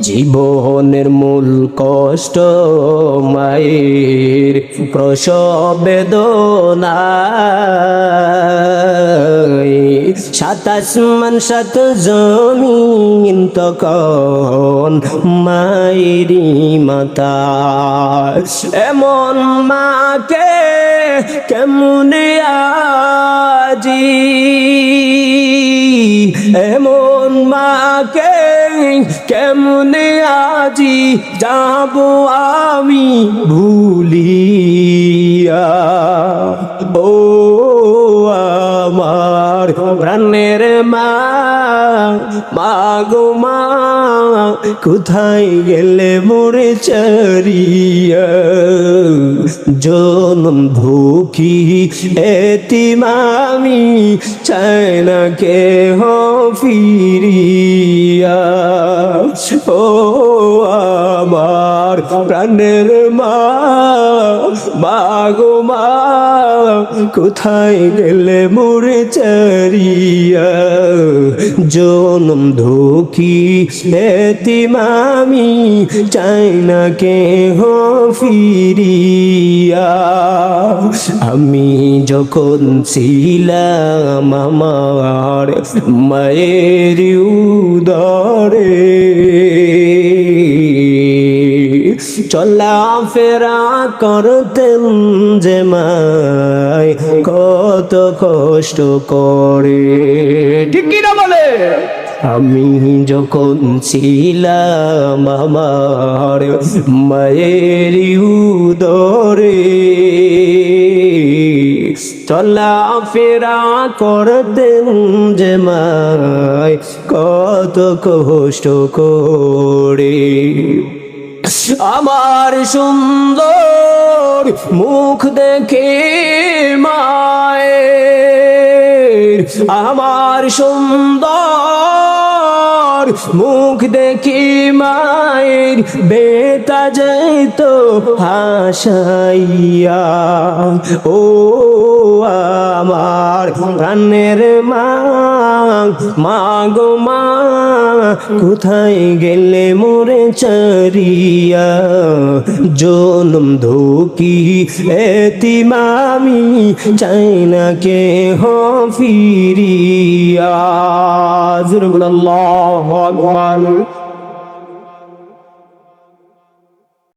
জীবনের মূল কষ্ট মায়ের প্রসব বেদনা সাতাশ মান সাত জমিন তখন মায়েরি মাতা। এমন মাকে কেমনে আজি? এমন মাকে কেমনে আজি যাব আমি ভুলিয়া? ও আমার প্রাণের মা গো মা, কোথায় গেলে মোরে চারিয়া? ভুকি এতিমামি চায় না কে হো ফিরিয়া। ও আমার প্রাণের মা মা গো মা, কোথায় গেলে মোরে চারিয়া? জনম ধোকি এতিমামি, চাই না কে হো ফিরিয়া। আমি যখন ছিলাম আমার মায়ের উদরে চলা ফেরা করতেন যে মায় কত কষ্ট করে। ঠিক না বলে? আমি যখন ছিলাম আমার মায়ের উদরে, চলা ফেরা করতেন যে মায় কত কষ্ট করে। আমার সুন্দর মুখ দেখে মায়ের আমার সুন্দর মুখ দেখি মায়ের বেতা যেত হাসাইয়া। ও আমার প্রাণের মা মা গো মা, কোথায় গেলে মোরে চারিয়া? জনম ধোকি এতিমামি চাই না কে হো ফিরিয়া আকবার